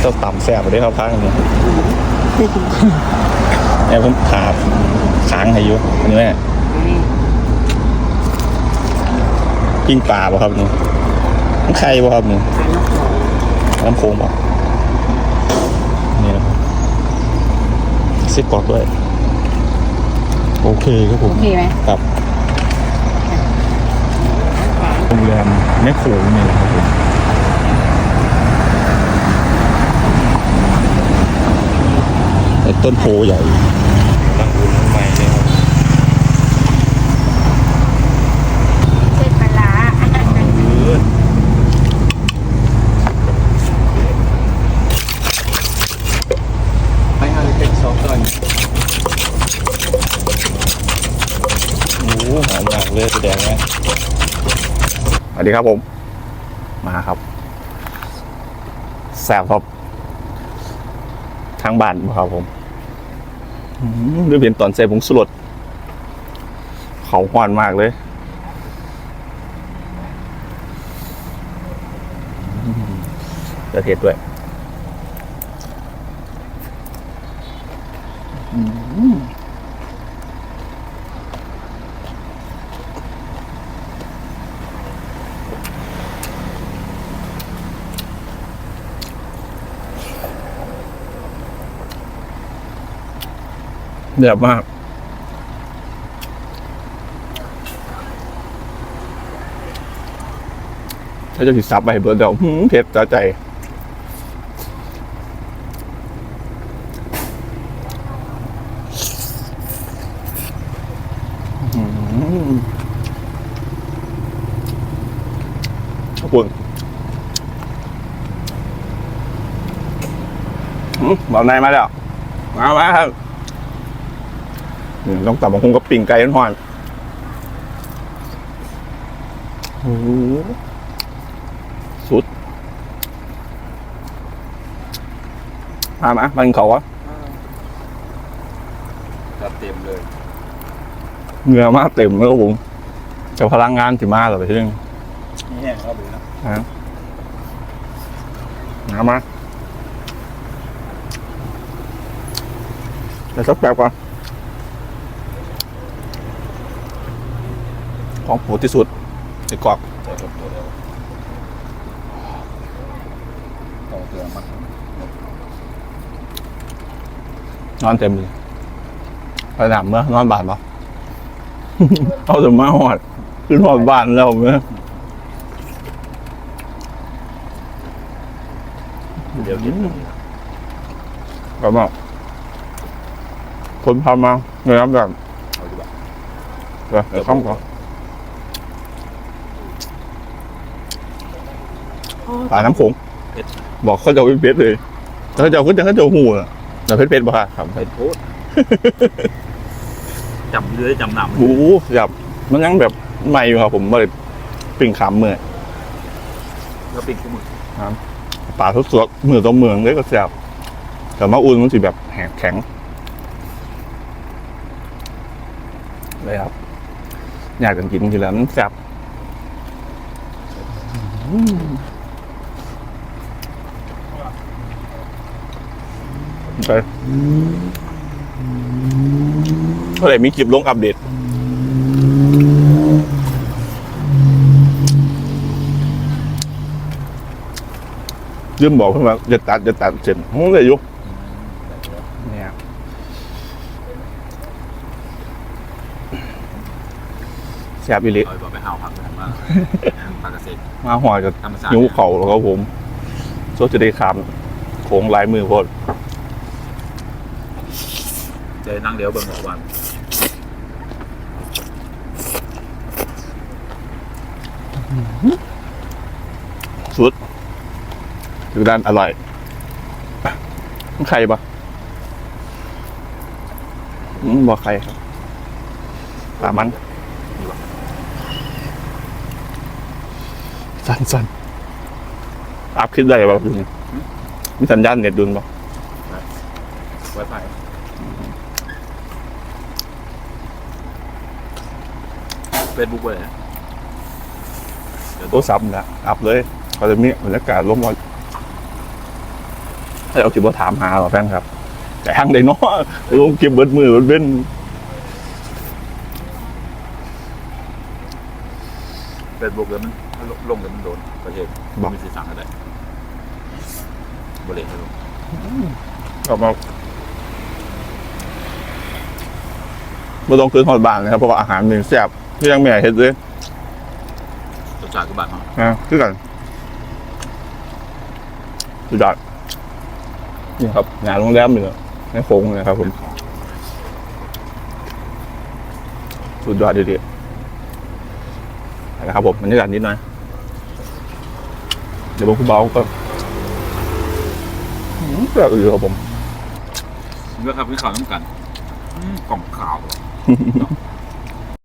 เจ้าต่ำแสบไปได้ครับพักนี้แม่ผมขาค้างให้อยู่อันนี้แม่ปิ้งปลาบ่ครับนี่มันไข่บ่ครับนี่น้ำโค้งบ่นี่นะครับซิกกรอกด้วย โอเคครับผโอมเคไหมครับโรงแรมแม่โขงนี่แหละครับผมไอ้ ต้นโพใหญ่ตั้งอุ่นใหม่เลยครับเส้นปลาร้าไม่ห้าเล็กซอสก่อนโอ้โหหอมมากเลยแสดงไหมสวัสดีครับผม มาครับแซ่บครับทางบ้านบ่ครับผม อืมได้เห็นตอนใส่ผงสลด เขาหวานมากเลยกระเทศด้วย เดือดมาก ถ้าจะผิดซับไปเบิร์ดเดี๋ยวเผ็ดจ้าใจขอบคุณอืมบอกนายมาแล้ว มามาครับ ต้องตับของคงกับปิ่งไก่หอนๆโอ้โหสุดมามามันเขาวะจัดเต็มเลยเหงื่อมากเต็มแล้วครับผมจะพลังงานที่มาเหรอพี่นึงนี่แห้งเข้าไปนะมามาเดี๋ยวสักแป๊บก่อน ของโปรดที่สุดไอ้กรอกใส่กับตัวเดียวต่อเตือมันนอนเต็มเลยไปหนาเมื่อนอนบานปะเอาแต่มาหอดขึ้นหอดบานแล้วเมื่อเดี๋ยวกินก็มาคนพามาเลยครับแบบเดี๋ยวเดี๋ยวข้ามก่อน ปลาน้ำโขงเผ็ดบอกเขาจะเอาเป็นเพชรเลยแต่เขาจะเอาขึ้นแต่เขาจะเอาหูอะแต่เพชรเพชรบ่ค่ะครับเผ็ดโพดจำเลื้อยจำหนำโอ้โหแบบมันยังแบบใหม่อยู่ครับ ผมเลยปิ่งขามเมื่อยแล้วปิ้งกุ้งหมึกปลาทดสดมือต่อเมืองเลยก็แซ่บแต่มาอุ่นมันสิแบบแห้งแข็งเลยครับ อยากกันกินทีแล้วมันแซ่บอืม ไปเมื่อไหร่มีคลิปลงอัปเดตยืมบอกเพื่อนว่าจะตัดจะตัดเสร็จห้องเลยอยู่เนี่ยแซ่บอีหลิเอาไปบอกไปหาวผักกันมาผักกระเซ็นมาหอยกับธรรมชาตินิ้วเข่าแล้วก็ผมโซจะได้คำโค้งลายมือโพดเจอนั่งเดี๋ยวเบิ่งหัววันสุดถือด้านอร่อยมันไข่ปะอืมบอกไข่ครับปลามันสั้นสั้นอัพขึ้นได้ป่ะคุณมีสัญญาณเน็ตดุนป่ะไว้ไฟ ฟซบุ๊กไว้เลยนะโทรศัพท์นะอัพเลยก็จะมีบรรยากาศร่มวันเราคิดว่าถามหาหรอแฟนครับ แต่ทางใดเนาะลงเก็บเบิดมือเบิดเบ้นเฟซบุ๊กแล้วมันลงแล้วมันโดนประเทศมีสีสันอะไรบริเวณให้ลงออกมาไม่ต้องคืนหอดบานนะครับเพราะว่าอาหารมันแซ่บ ที่ยังแม่เห็ดเลยรสชาติก็บาดเนาะนะคือกันสุดยอดนี่ครับงานโรงแรมอยู่เนอะในโค้งเลยครับผมสุดยอดดีๆนะครับผมบรรยากาศนิดหน่อยเดี๋ยวผมคุณเบาก็อืมแซ่บอยู่ครับผมเมื่อครับพี่ข่าวน้ำกันอืมกล่องข่าว